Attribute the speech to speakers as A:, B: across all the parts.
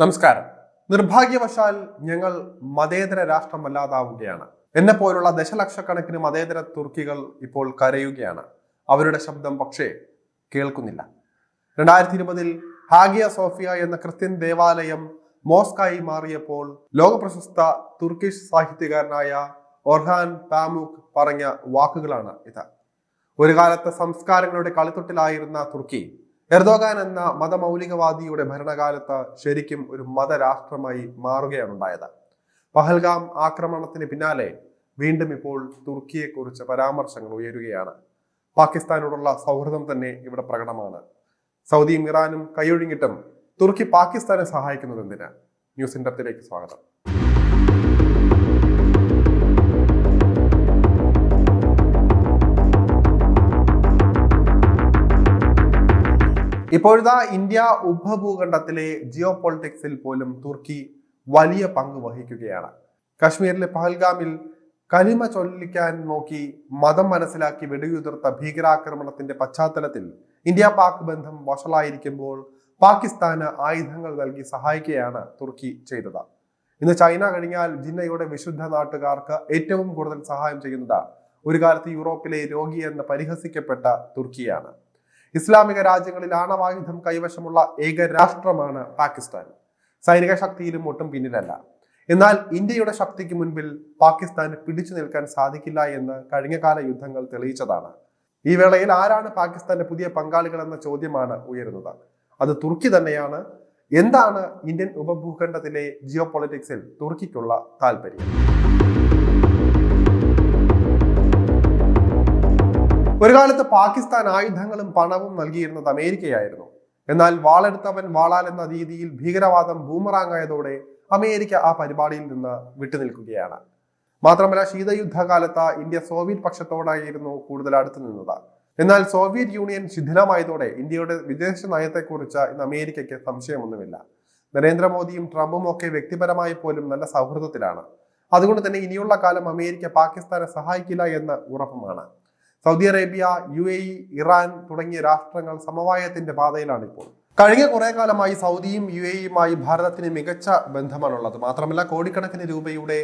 A: നമസ്കാരം. നിർഭാഗ്യവശാൽ ഞങ്ങൾ മതേതര രാഷ്ട്രമല്ലാതാവുകയാണ്. എന്നെ പോലുള്ള ദശലക്ഷക്കണക്കിന് മതേതര തുർക്കികൾ ഇപ്പോൾ കരയുകയാണ്. അവരുടെ ശബ്ദം പക്ഷേ കേൾക്കുന്നില്ല. രണ്ടായിരത്തി ഇരുപതിൽ ഹാഗിയ സോഫിയ എന്ന ക്രിസ്ത്യൻ ദേവാലയം മോസ്കായി മാറിയപ്പോൾ ലോകപ്രശസ്ത തുർക്കിഷ് സാഹിത്യകാരനായ ഒർഹാൻ പാമുക് പറഞ്ഞ വാക്കുകളാണ് ഇത്. ഒരു കാലത്ത് സംസ്കാരങ്ങളുടെ കളിത്തൊട്ടിലായിരുന്ന തുർക്കി എർദോഗാൻ എന്ന മതമൗലികവാദിയുടെ ഭരണകാലത്ത് ശരിക്കും ഒരു മതരാഷ്ട്രമായി മാറുകയാണ് ഉണ്ടായത്. പഹൽഗാം ആക്രമണത്തിന് പിന്നാലെ വീണ്ടും ഇപ്പോൾ തുർക്കിയെക്കുറിച്ച് പരാമർശങ്ങൾ ഉയരുകയാണ്. പാകിസ്ഥാനോടുള്ള സൗഹൃദം തന്നെ ഇവിടെ പ്രകടമാണ്. സൗദിയും ഇറാനും കൈയൊഴിഞ്ഞിട്ടും തുർക്കി പാകിസ്ഥാനെ സഹായിക്കുന്നത് എന്തിനാ? ന്യൂസ് ഇന്റർത്തിലേക്ക് സ്വാഗതം. ഇപ്പോഴത്തെ ഇന്ത്യ ഉപഭൂഖണ്ഡത്തിലെ ജിയോ പൊളിറ്റിക്സിൽ പോലും തുർക്കി വലിയ പങ്ക് വഹിക്കുകയാണ്. കശ്മീരിലെ പഹൽഗാമിൽ കലിമ ചൊല്ലിക്കാൻ നോക്കി മതം മനസ്സിലാക്കി വെടിയുതിർത്ത ഭീകരാക്രമണത്തിന്റെ പശ്ചാത്തലത്തിൽ ഇന്ത്യ പാക് ബന്ധം വഷളായിരിക്കുമ്പോൾ പാകിസ്ഥാന് ആയുധങ്ങൾ നൽകി സഹായിക്കുകയാണ് തുർക്കി ചെയ്തത്. ഇന്ന് ചൈന കഴിഞ്ഞാൽ ജിന്നയുടെ വിശുദ്ധ നാട്ടുകാർക്ക് ഏറ്റവും കൂടുതൽ സഹായം ചെയ്യുന്നത്. ഒരു കാലത്ത് യൂറോപ്പിലെ രോഗി എന്ന് പരിഹസിക്കപ്പെട്ട തുർക്കിയാണ്. ഇസ്ലാമിക രാജ്യങ്ങളിൽ ആണവായുധം കൈവശമുള്ള ഏക രാഷ്ട്രമാണ് പാകിസ്ഥാൻ. സൈനിക ശക്തിയിലും ഒട്ടും പിന്നിലല്ല. എന്നാൽ ഇന്ത്യയുടെ ശക്തിക്ക് മുൻപിൽ പാകിസ്ഥാന് പിടിച്ചു നിൽക്കാൻ സാധിക്കില്ല എന്ന് കഴിഞ്ഞ കാല യുദ്ധങ്ങൾ തെളിയിച്ചതാണ്. ഈ വേളയിൽ ആരാണ് പാകിസ്ഥാന്റെ പുതിയ പങ്കാളികൾ എന്ന ചോദ്യമാണ് ഉയരുന്നത്. അത് തുർക്കി തന്നെയാണ്. എന്താണ് ഇന്ത്യൻ ഉപഭൂഖണ്ഡത്തിലെ ജിയോ പൊളിറ്റിക്സിൽ തുർക്കിക്കുള്ള താല്പര്യം? ഒരു കാലത്ത് പാകിസ്ഥാൻ ആയുധങ്ങളും പണവും നൽകിയിരുന്നത് അമേരിക്കയായിരുന്നു. എന്നാൽ വാളെടുത്തവൻ വാളാൽ എന്ന രീതിയിൽ ഭീകരവാദം ബൂമറാങ് ആയതോടെ അമേരിക്ക ആ പരിപാടിയിൽ നിന്ന് വിട്ടുനിൽക്കുകയാണ്. മാത്രമല്ല ശീതയുദ്ധകാലത്ത് ഇന്ത്യ സോവിയറ്റ് പക്ഷത്തോടായിരുന്നു കൂടുതൽ അടുത്തു നിന്നത്. എന്നാൽ സോവിയറ്റ് യൂണിയൻ ശിഥിലമായതോടെ ഇന്ത്യയുടെ വിദേശ നയത്തെക്കുറിച്ച് ഇന്ന് അമേരിക്കയ്ക്ക് സംശയമൊന്നുമില്ല. നരേന്ദ്രമോദിയും ട്രംപും ഒക്കെ വ്യക്തിപരമായി പോലും നല്ല സൗഹൃദത്തിലാണ്. അതുകൊണ്ട് തന്നെ ഇനിയുള്ള കാലം അമേരിക്ക പാകിസ്ഥാനെ സഹായിക്കില്ല എന്ന് ഉറപ്പുമാണ്. Saudi Arabia U A E Iran തുടങ്ങിയ രാഷ്ട്രങ്ങൾ സമവായത്തിന്റെ പാതയിലാണ് ഇപ്പോൾ കഴിഞ്ഞ കുറെ കാലമായി സൗദിയും യു എ ഇയുമായി ഭാരതത്തിന് മികച്ച ബന്ധമാണുള്ളത്. മാത്രമല്ല കോടിക്കണക്കിന് രൂപയുടെ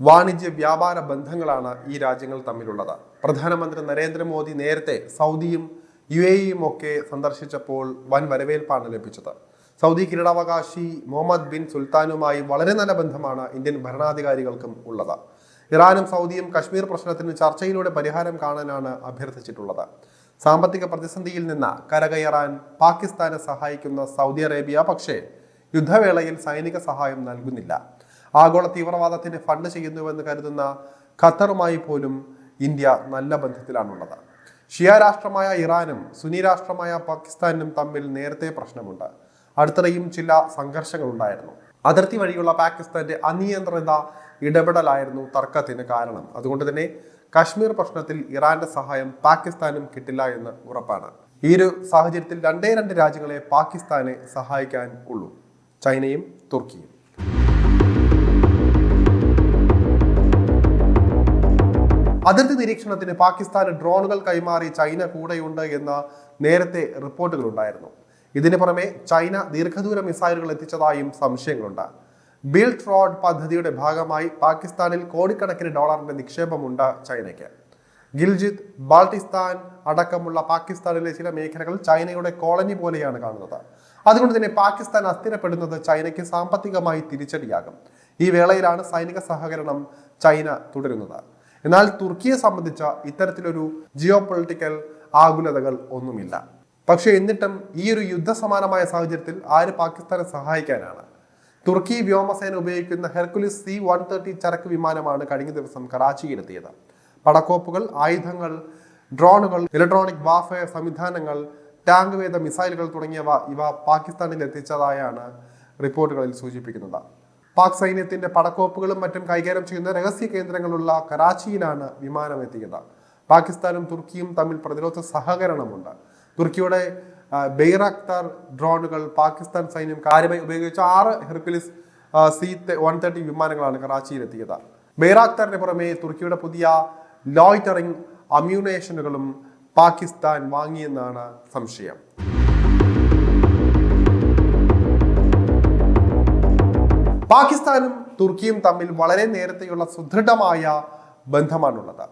A: വാണിജ്യ വ്യാപാര ബന്ധങ്ങളാണ് ഈ രാജ്യങ്ങൾ തമ്മിലുള്ളത്. പ്രധാനമന്ത്രി നരേന്ദ്രമോദി നേരത്തെ സൗദിയും യു എ ഇയും ഒക്കെ സന്ദർശിച്ചപ്പോൾ വൻ വരവേൽപ്പാണ് ലഭിച്ചത്. സൗദി കിരീടാവകാശി മുഹമ്മദ് ബിൻ സുൽത്താനുമായി വളരെ നല്ല ബന്ധമാണ് ഇന്ത്യൻ ഭരണാധികാരികൾക്കും ഉള്ളത്. ഇറാനും സൗദിയും കശ്മീർ പ്രശ്നത്തിന് ചർച്ചയിലൂടെ പരിഹാരം കാണാനാണ് അഭ്യർത്ഥിച്ചിട്ടുള്ളത്. സാമ്പത്തിക പ്രതിസന്ധിയിൽ നിന്ന് കരകയറാൻ പാകിസ്ഥാനെ സഹായിക്കുന്ന സൗദി അറേബ്യ പക്ഷേ യുദ്ധവേളയിൽ സൈനിക സഹായം നൽകുന്നില്ല. ആഗോള തീവ്രവാദത്തിന് ഫണ്ട് ചെയ്യുന്നുവെന്ന് കരുതുന്ന ഖത്തറുമായി പോലും ഇന്ത്യ നല്ല ബന്ധത്തിലാണുള്ളത്. ഷിയ രാഷ്ട്രമായ ഇറാനും സുനി രാഷ്ട്രമായ പാകിസ്ഥാനും തമ്മിൽ നേരത്തെ പ്രശ്നമുണ്ട്. അടുത്തിടെയും ചില സംഘർഷങ്ങൾ ഉണ്ടായിരുന്നു അതിർത്തി വഴിയുള്ള പാകിസ്ഥാന്റെ അനിയന്ത്രിത ഇടപെടലായിരുന്നു തർക്കത്തിന് കാരണം. അതുകൊണ്ട് തന്നെ കാശ്മീർ പ്രശ്നത്തിൽ ഇറാന്റെ സഹായം പാകിസ്ഥാനും കിട്ടില്ല എന്ന് ഉറപ്പാണ്. ഈ ഒരു സാഹചര്യത്തിൽ രണ്ടേ രണ്ട് രാജ്യങ്ങളെ പാകിസ്ഥാനെ സഹായിക്കാൻ ഉള്ളൂ. ചൈനയും തുർക്കിയും. അതിർത്തി നിരീക്ഷണത്തിന് പാകിസ്ഥാന് ഡ്രോണുകൾ കൈമാറി ചൈന കൂടെയുണ്ട് എന്ന നേരത്തെ റിപ്പോർട്ടുകൾ ഉണ്ടായിരുന്നു ഇതിന് പുറമെ ചൈന ദീർഘദൂര മിസൈലുകൾ എത്തിച്ചതായും സംശയങ്ങളുണ്ട്. ബിൽഡ് റോഡ് പദ്ധതിയുടെ ഭാഗമായി പാകിസ്ഥാനിൽ കോടിക്കണക്കിന് ഡോളറിന്റെ നിക്ഷേപമുണ്ട് ചൈനയ്ക്ക്. ഗിൽജിത്ത് ബാൾട്ടിസ്ഥാൻ അടക്കമുള്ള പാകിസ്ഥാനിലെ ചില മേഖലകൾ ചൈനയുടെ കോളനി പോലെയാണ് കാണുന്നത്. അതുകൊണ്ട് തന്നെ പാകിസ്ഥാൻ അസ്ഥിരപ്പെടുന്നത് ചൈനയ്ക്ക് സാമ്പത്തികമായി തിരിച്ചടിയാകും. ഈ വേളയിലാണ് സൈനിക സഹകരണം ചൈന തുടരുന്നത്. എന്നാൽ തുർക്കിയെ സംബന്ധിച്ച ഇത്തരത്തിലൊരു ജിയോ പൊളിറ്റിക്കൽ ആകുലതകൾ ഒന്നുമില്ല. പക്ഷെ എന്നിട്ടും ഈ ഒരു യുദ്ധസമാനമായ സാഹചര്യത്തിൽ ആര് പാകിസ്ഥാനെ സഹായിക്കാനാണ്? തുർക്കി വ്യോമസേന ഉപയോഗിക്കുന്ന ഹെർക്കുലിസ് സി വൺ തേർട്ടി ചരക്ക് വിമാനമാണ് കഴിഞ്ഞ ദിവസം കറാച്ചിയിലെത്തിയത്. പടക്കോപ്പുകൾ ആയുധങ്ങൾ ഡ്രോണുകൾ ഇലക്ട്രോണിക് വാർഫെയർ സംവിധാനങ്ങൾ ടാങ്ക് വേദ മിസൈലുകൾ തുടങ്ങിയവ ഇവ പാകിസ്ഥാനിൽ എത്തിച്ചതായാണ് റിപ്പോർട്ടുകളിൽ സൂചിപ്പിക്കുന്നത്. പാക് സൈന്യത്തിന്റെ പടക്കോപ്പുകളും മറ്റും കൈകാര്യം ചെയ്യുന്ന രഹസ്യ കേന്ദ്രങ്ങളുള്ള കറാച്ചിയിലാണ് വിമാനം എത്തിയത്. പാകിസ്ഥാനും തുർക്കിയും തമ്മിൽ പ്രതിരോധ സഹകരണമുണ്ട്. തുർക്കിയുടെ ബെയ്റാഖ്താർ ഡ്രോണുകൾ പാകിസ്ഥാൻ സൈന്യം കാര്യമായി ഉപയോഗിച്ച ആറ് ഹെർക്കുലിസ് സി വൺ തേർട്ടി വിമാനങ്ങളാണ് കറാച്ചിയിലെത്തിയത്. ബെയ്റാക്താറിന് പുറമെ തുർക്കിയുടെ പുതിയ ലോയിറ്ററിംഗ് അമ്യൂണേഷനുകളും പാകിസ്ഥാൻ വാങ്ങിയെന്നാണ് സംശയം. പാകിസ്ഥാനും തുർക്കിയും തമ്മിൽ വളരെ നേരത്തെയുള്ള സുദൃഢമായ ബന്ധമാണുള്ളത്.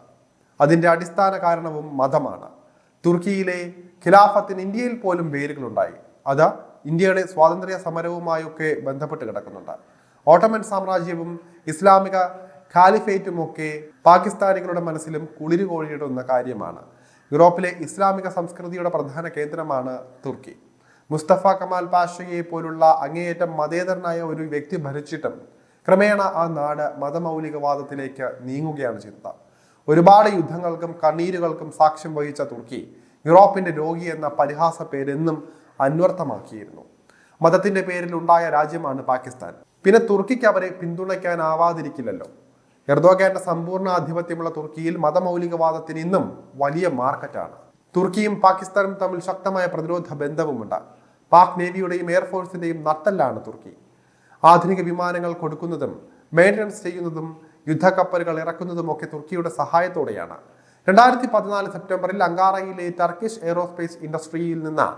A: അതിന്റെ അടിസ്ഥാന കാരണവും മതമാണ്. തുർക്കിയിലെ ഖിലാഫത്തിന് ഇന്ത്യയിൽ പോലും വേരുകളുണ്ടായി. അത് ഇന്ത്യയുടെ സ്വാതന്ത്ര്യ സമരവുമായൊക്കെ ബന്ധപ്പെട്ട് കിടക്കുന്നുണ്ട്. ഓട്ടോമൻ സാമ്രാജ്യവും ഇസ്ലാമിക ഖാലിഫേറ്റും ഒക്കെ പാകിസ്ഥാനികളുടെ മനസ്സിലും കുളിരു കോഴിയിടുന്ന കാര്യമാണ്. യൂറോപ്പിലെ ഇസ്ലാമിക സംസ്കൃതിയുടെ പ്രധാന കേന്ദ്രമാണ് തുർക്കി. മുസ്തഫ കമാൽ പാഷയെ പോലുള്ള അങ്ങേയറ്റം മതേതരനായ ഒരു വ്യക്തി ഭരിച്ചിട്ടും ക്രമേണ ആ നാട് മതമൗലികവാദത്തിലേക്ക് നീങ്ങുകയാണ് ചെയ്തത്. ഒരുപാട് യുദ്ധങ്ങൾക്കും കണ്ണീരുകൾക്കും സാക്ഷ്യം വഹിച്ച തുർക്കി യൂറോപ്പിന്റെ രോഗി എന്ന പരിഹാസ പേരെന്നും അന്വർത്ഥമാക്കിയിരുന്നു. മതത്തിന്റെ പേരിൽ ഉണ്ടായ രാജ്യമാണ് പാകിസ്ഥാൻ. പിന്നെ തുർക്കിക്ക് അവരെ പിന്തുണയ്ക്കാനാവാതിരിക്കില്ലല്ലോ. എർദോഗാന്റെ സമ്പൂർണ ആധിപത്യമുള്ള തുർക്കിയിൽ മതമൗലികവാദത്തിന് ഇന്നും വലിയ മാർക്കറ്റാണ്. തുർക്കിയും പാകിസ്ഥാനും തമ്മിൽ ശക്തമായ പ്രതിരോധ ബന്ധവുമുണ്ട്. പാക് നേവിയുടെയും എയർഫോഴ്സിന്റെയും നട്ടല്ലാണ് തുർക്കി. ആധുനിക വിമാനങ്ങൾ കൊടുക്കുന്നതും മെയിന്റനൻസ് ചെയ്യുന്നതും യുദ്ധക്കപ്പലുകൾ ഇറക്കുന്നതും ഒക്കെ തുർക്കിയുടെ സഹായത്തോടെയാണ്. രണ്ടായിരത്തി പതിനാല് സെപ്റ്റംബറിൽ അങ്കാറയിലെ ടർക്കിഷ് എയ്റോസ്പേസ് ഇൻഡസ്ട്രിയിൽ നിന്ന്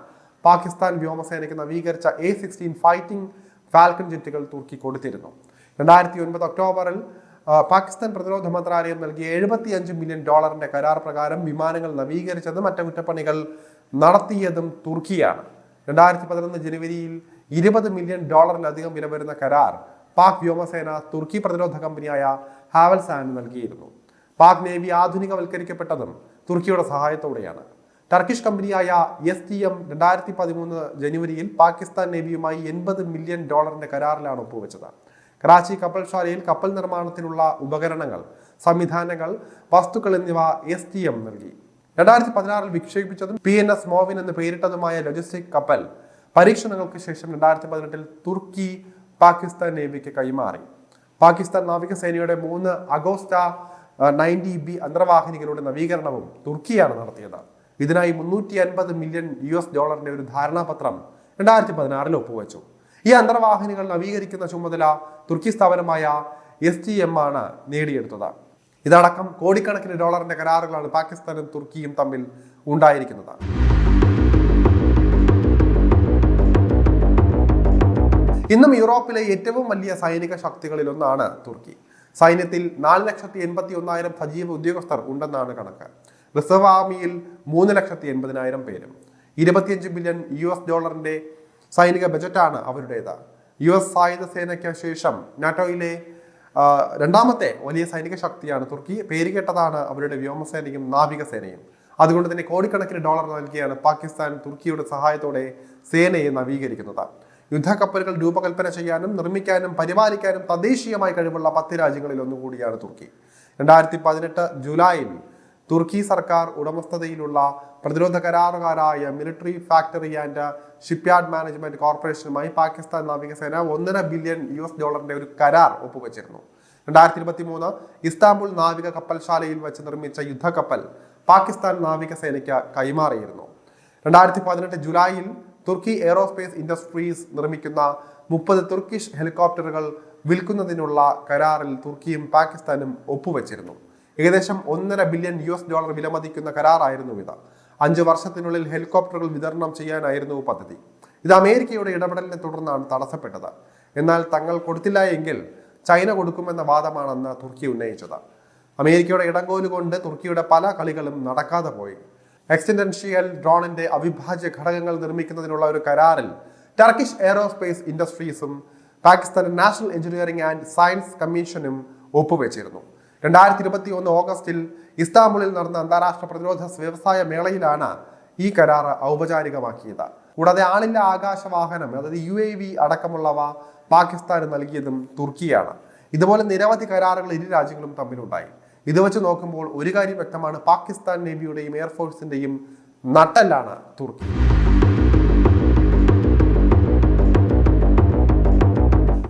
A: പാകിസ്ഥാൻ വ്യോമസേനയ്ക്ക് നവീകരിച്ച എ സിക്സ്റ്റീൻ ഫൈറ്റിംഗ് ഫാൽക്കൺ ജെറ്റുകൾ തുർക്കി കൊടുത്തിരുന്നു. രണ്ടായിരത്തി ഒൻപത് ഒക്ടോബറിൽ പാകിസ്ഥാൻ പ്രതിരോധ മന്ത്രാലയം നൽകിയ എഴുപത്തി അഞ്ച് മില്യൺ ഡോളറിന്റെ കരാർ പ്രകാരം വിമാനങ്ങൾ നവീകരിച്ചതും അറ്റകുറ്റപ്പണികൾ നടത്തിയതും തുർക്കിയാണ്. രണ്ടായിരത്തി പതിനൊന്ന് ജനുവരിയിൽ ഇരുപത് മില്യൺ ഡോളറിലധികം വില വരുന്ന കരാർ പാക് വ്യോമസേന തുർക്കി പ്രതിരോധ കമ്പനിയായ ഹാവൽസാൻ നൽകിയിരുന്നു. പാക് നേവി ആധുനികവൽക്കരിക്കപ്പെട്ടതും തുർക്കിയുടെ സഹായത്തോടെയാണ്. ടർക്കിഷ് കമ്പനിയായ എസ് ടി എം രണ്ടായിരത്തി പതിമൂന്ന് ജനുവരിയിൽ പാകിസ്ഥാൻ നേവിയുമായി എൺപത് മില്യൺ ഡോളറിന്റെ കരാറിലാണ് ഒപ്പുവെച്ചത്. കറാച്ചി കപ്പൽശാലയിൽ കപ്പൽ നിർമ്മാണത്തിനുള്ള ഉപകരണങ്ങൾ സംവിധാനങ്ങൾ വസ്തുക്കൾ എന്നിവ എസ് ടി എം നൽകി. രണ്ടായിരത്തി പതിനാറിൽ വിക്ഷേപിച്ചതും പി എൻ എസ് മോവിൻ എന്ന് പേരിട്ടതുമായ ലോജിസ്റ്റിക് കപ്പൽ പരീക്ഷണങ്ങൾക്ക് ശേഷം രണ്ടായിരത്തി പതിനെട്ടിൽ തുർക്കി പാകിസ്ഥാൻ നേവിക്ക് കൈമാറി. പാകിസ്ഥാൻ നാവികസേനയുടെ മൂന്ന് അഗോസ്റ്റ നയന്റി ബി അന്തർവാഹിനികളുടെ നവീകരണവും തുർക്കിയാണ് നടത്തിയത്. ഇതിനായി മുന്നൂറ്റി അൻപത് മില്യൺ യു എസ് ഡോളറിന്റെ ഒരു ധാരണാപത്രം രണ്ടായിരത്തി പതിനാറിൽ ഒപ്പുവെച്ചു. ഈ അന്തർവാഹിനികൾ നവീകരിക്കുന്ന ചുമതല തുർക്കി സ്ഥാപനമായ എസ് ടി എം ആണ് നേടിയെടുത്തത്. ഇതടക്കം കോടിക്കണക്കിന് ഡോളറിന്റെ കരാറുകളാണ് പാകിസ്ഥാനും തുർക്കിയും തമ്മിൽ ഉണ്ടായിരിക്കുന്നത്. ഇന്നും യൂറോപ്പിലെ ഏറ്റവും വലിയ സൈനിക ശക്തികളിലൊന്നാണ് തുർക്കി. സൈന്യത്തിൽ നാല് ലക്ഷത്തി എൺപത്തി ഒന്നായിരം സജീവ ഉദ്യോഗസ്ഥർ ഉണ്ടെന്നാണ് കണക്ക്. റിസർവ് ആർമിയിൽ മൂന്ന് ലക്ഷത്തി എൺപതിനായിരം പേരും. ഇരുപത്തിയഞ്ച് ബില്യൺ യു എസ് ഡോളറിന്റെ സൈനിക ബജറ്റാണ് അവരുടേത്. യു എസ് സായുധ സേനയ്ക്ക് ശേഷം നാറ്റോയിലെ രണ്ടാമത്തെ വലിയ സൈനിക ശക്തിയാണ് തുർക്കി. പേരുകേട്ടതാണ് അവരുടെ വ്യോമസേനയും നാവികസേനയും. അതുകൊണ്ട് തന്നെ കോടിക്കണക്കിന് ഡോളർ നൽകിയാണ് പാകിസ്ഥാൻ തുർക്കിയുടെ സഹായത്തോടെ സേനയെ നവീകരിക്കുന്നത്. യുദ്ധക്കപ്പലുകൾ രൂപകൽപ്പന ചെയ്യാനും നിർമ്മിക്കാനും പരിപാലിക്കാനും തദ്ദേശീയമായി കഴിവുള്ള പത്ത് രാജ്യങ്ങളിൽ ഒന്നുകൂടിയാണ് തുർക്കി. രണ്ടായിരത്തി പതിനെട്ട് ജൂലൈയിൽ തുർക്കി സർക്കാർ ഉടമസ്ഥതയിലുള്ള പ്രതിരോധ കരാറുകാരായ military factory and shipyard management കോർപ്പറേഷനുമായി Pakistan നാവികസേന ഒന്നര ബില്യൺ യു എസ് ഡോളറിന്റെ ഒരു കരാർ ഒപ്പുവെച്ചിരുന്നു. രണ്ടായിരത്തി ഇരുപത്തി മൂന്ന് ഇസ്താംബുൾ നാവിക കപ്പൽശാലയിൽ വെച്ച് നിർമ്മിച്ച യുദ്ധക്കപ്പൽ പാകിസ്ഥാൻ നാവികസേനയ്ക്ക് കൈമാറിയിരുന്നു. രണ്ടായിരത്തി പതിനെട്ട് ജൂലൈയിൽ തുർക്കി എയറോസ്പേസ് ഇൻഡസ്ട്രീസ് നിർമ്മിക്കുന്ന മുപ്പത് തുർക്കിഷ് ഹെലികോപ്റ്ററുകൾ വിൽക്കുന്നതിനുള്ള കരാറിൽ തുർക്കിയും പാകിസ്ഥാനും ഒപ്പുവെച്ചിരുന്നു. ഏകദേശം ഒന്നര ബില്യൺ യു എസ് ഡോളർ വിലമതിക്കുന്ന കരാറായിരുന്നു ഇത്. അഞ്ചു വർഷത്തിനുള്ളിൽ ഹെലികോപ്റ്ററുകൾ വിതരണം ചെയ്യാനായിരുന്നു പദ്ധതി. ഇത് അമേരിക്കയുടെ ഇടപെടലിനെ തുടർന്നാണ് തടസ്സപ്പെട്ടത്. എന്നാൽ തങ്ങൾ കൊടുത്തില്ല എങ്കിൽ ചൈന കൊടുക്കുമെന്ന വാദമാണെന്ന് തുർക്കി ഉന്നയിച്ചത്. അമേരിക്കയുടെ ഇടങ്കോലുകൊണ്ട് തുർക്കിയുടെ പല കളികളും നടക്കാതെ പോയി. എക്സിഡൻഷ്യൽ ഡ്രോണിന്റെ അവിഭാജ്യ ഘടകങ്ങൾ നിർമ്മിക്കുന്നതിനുള്ള ഒരു കരാറിൽ Turkish aerospace ഇൻഡസ്ട്രീസും Pakistan national engineering and science കമ്മീഷനും ഒപ്പുവെച്ചിരുന്നു രണ്ടായിരത്തി ഇരുപത്തി ഒന്ന് ഓഗസ്റ്റിൽ ഇസ്താംബുളിൽ നടന്ന അന്താരാഷ്ട്ര പ്രതിരോധ വ്യവസായ മേളയിലാണ് ഈ കരാർ ഔപചാരികമാക്കിയത്. കൂടാതെ ആളില്ല ആകാശവാഹനം അതായത് യു എ വി അടക്കമുള്ളവ പാകിസ്ഥാന് നൽകിയതും തുർക്കിയാണ്. ഇതുപോലെ നിരവധി കരാറുകൾ ഇരു രാജ്യങ്ങളും തമ്മിലുണ്ടായി. ഇത് വെച്ച് നോക്കുമ്പോൾ ഒരു കാര്യം വ്യക്തമാണ്. പാകിസ്ഥാൻ നേവിയുടെയും എയർഫോഴ്സിന്റെയും നട്ടല്ലാണ് തുർക്കി.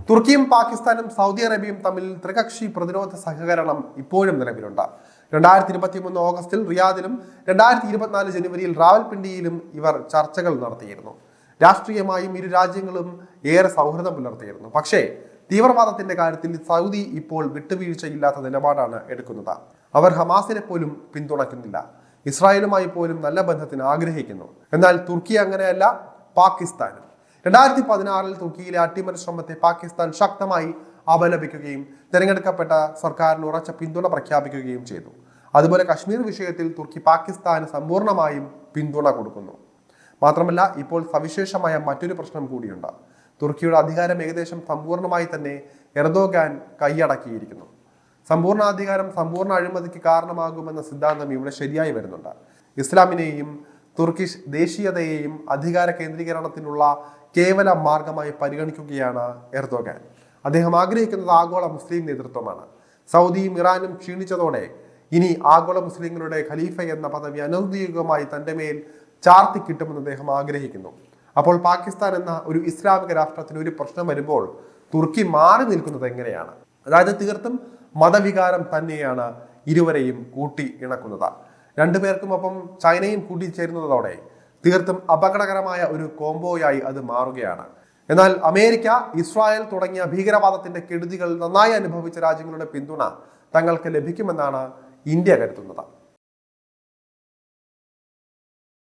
A: തുർക്കിയും പാകിസ്ഥാനും സൗദി അറേബ്യയും തമ്മിൽ ത്രികക്ഷി പ്രതിരോധ സഹകരണം ഇപ്പോഴും നിലവിലുണ്ട്. രണ്ടായിരത്തി ഇരുപത്തി മൂന്ന് ഓഗസ്റ്റിൽ റിയാദിലും രണ്ടായിരത്തി ഇരുപത്തിനാല് ജനുവരിയിൽ റാവൽപിണ്ടിയിലും ഇവർ ചർച്ചകൾ നടത്തിയിരുന്നു. രാഷ്ട്രീയമായും ഇരു രാജ്യങ്ങളും ഏറെ സൗഹൃദം പുലർത്തിയിരുന്നു. പക്ഷേ തീവ്രവാദത്തിന്റെ കാര്യത്തിൽ സൗദി ഇപ്പോൾ വിട്ടുവീഴ്ചയില്ലാത്ത നിലപാടാണ് എടുക്കുന്നത്. അവർ ഹമാസിനെ പോലും പിന്തുണയ്ക്കുന്നില്ല. ഇസ്രായേലുമായി പോലും നല്ല ബന്ധത്തിന് ആഗ്രഹിക്കുന്നു. എന്നാൽ തുർക്കി അങ്ങനെയല്ല പാകിസ്ഥാനും. രണ്ടായിരത്തി പതിനാറിൽ തുർക്കിയിലെ അട്ടിമറി ശ്രമത്തെ പാകിസ്ഥാൻ ശക്തമായി അപലപിക്കുകയും തിരഞ്ഞെടുക്കപ്പെട്ട സർക്കാരിന് ഉറച്ച പിന്തുണ പ്രഖ്യാപിക്കുകയും ചെയ്തു. അതുപോലെ കശ്മീർ വിഷയത്തിൽ തുർക്കി പാകിസ്ഥാന് സമ്പൂർണമായും പിന്തുണ കൊടുക്കുന്നു. മാത്രമല്ല ഇപ്പോൾ സവിശേഷമായ മറ്റൊരു പ്രശ്നം കൂടിയുണ്ട്. തുർക്കിയുടെ അധികാരം ഏകദേശം സമ്പൂർണമായി തന്നെ എർദോഗാൻ കൈയടക്കിയിരിക്കുന്നു. സമ്പൂർണ അധികാരം സമ്പൂർണ അഴിമതിക്ക് കാരണമാകുമെന്ന സിദ്ധാന്തം ഇവിടെ ശരിയായി വരുന്നുണ്ട്. ഇസ്ലാമിനെയും തുർക്കിഷ് ദേശീയതയെയും അധികാര കേന്ദ്രീകരണത്തിനുള്ള കേവല മാർഗമായി പരിഗണിക്കുകയാണ് എർദോഗാൻ. അദ്ദേഹം ആഗ്രഹിക്കുന്നത് ആഗോള മുസ്ലിം നേതൃത്വമാണ്. സൗദിയും ഇറാനും ക്ഷീണിച്ചതോടെ ഇനി ആഗോള മുസ്ലിങ്ങളുടെ ഖലീഫ എന്ന പദവി അനൗദ്യോഗികമായി തന്റെ മേൽ ചാർത്തി കിട്ടുമെന്ന് അദ്ദേഹം ആഗ്രഹിക്കുന്നു. അപ്പോൾ പാകിസ്ഥാൻ എന്ന ഒരു ഇസ്ലാമിക രാഷ്ട്രത്തിന് ഒരു പ്രശ്നം വരുമ്പോൾ തുർക്കി മാറി നിൽക്കുന്നത് എങ്ങനെയാണ്? അതായത് തീർത്തും മതവികാരം തന്നെയാണ് ഇരുവരെയും കൂട്ടി ഇണക്കുന്നത്. രണ്ടുപേർക്കും ഒപ്പം ചൈനയും കൂട്ടിച്ചേരുന്നതോടെ തീർത്തും അപകടകരമായ ഒരു കോംബോയായി അത് മാറുകയാണ്. എന്നാൽ അമേരിക്ക ഇസ്രായേൽ തുടങ്ങിയ ഭീകരവാദത്തിന്റെ കെടുതികൾ നന്നായി അനുഭവിച്ച രാജ്യങ്ങളുടെ പിന്തുണ തങ്ങൾക്ക് ലഭിക്കുമെന്നാണ് ഇന്ത്യ കരുതുന്നത്.